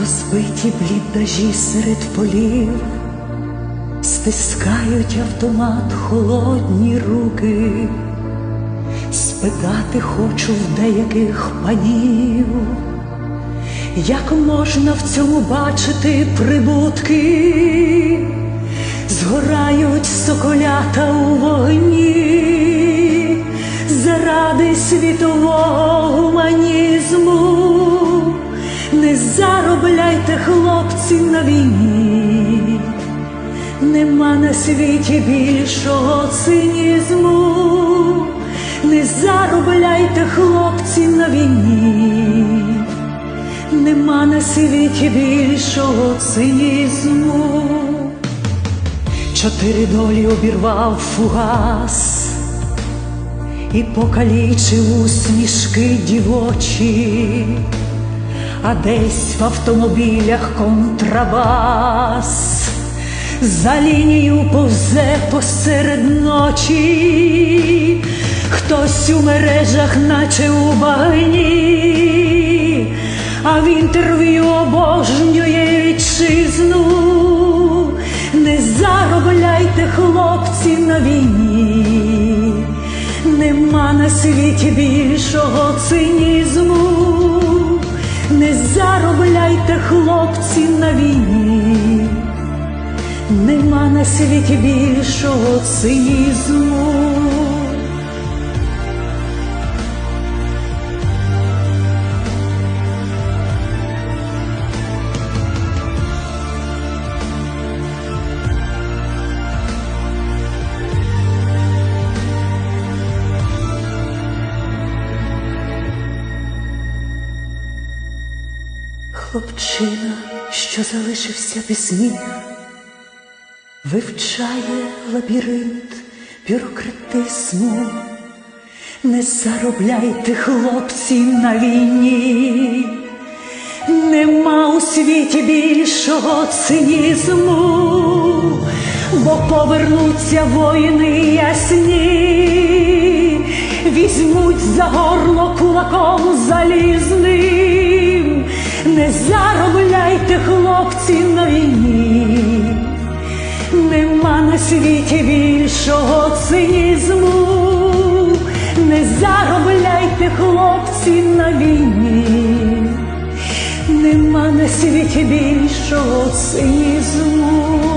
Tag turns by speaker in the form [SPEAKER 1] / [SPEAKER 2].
[SPEAKER 1] Розбиті блідажі серед полів, стискають автомат холодні руки, спитати хочу в деяких панів, як можна в цьому бачити прибутки, згорають соколята у вогні заради світового хлопці, на війні, нема на світі більшого цинізму, не заробляйте, хлопці, на війні, нема на світі більшого цинізму. Чотири долі обірвав фугас і покалічив усмішки дівочі а десь в автомобілях контрабас, за лінію повзе посеред ночі, хтось у мережах, наче у багні, а в інтерв'ю обожнює вітчизну. Не заробляйте, хлопці, на війні, нема на світі більшого цинізму. Хлопці, на війні, нема на світі більшого цинізму. Хлопчина, що залишився без ніг, вивчає лабіринт бюрократизму. Не заробляйте, хлопці, на війні, нема у світі більшого цинізму, бо повернуться воїни ясні, візьмуть за горло кулаком залізним. Не заробляйте, хлопці, на війні, нема на світі більшого цинізму, не заробляйте, хлопці, на війні, нема на світі більшого цинізму.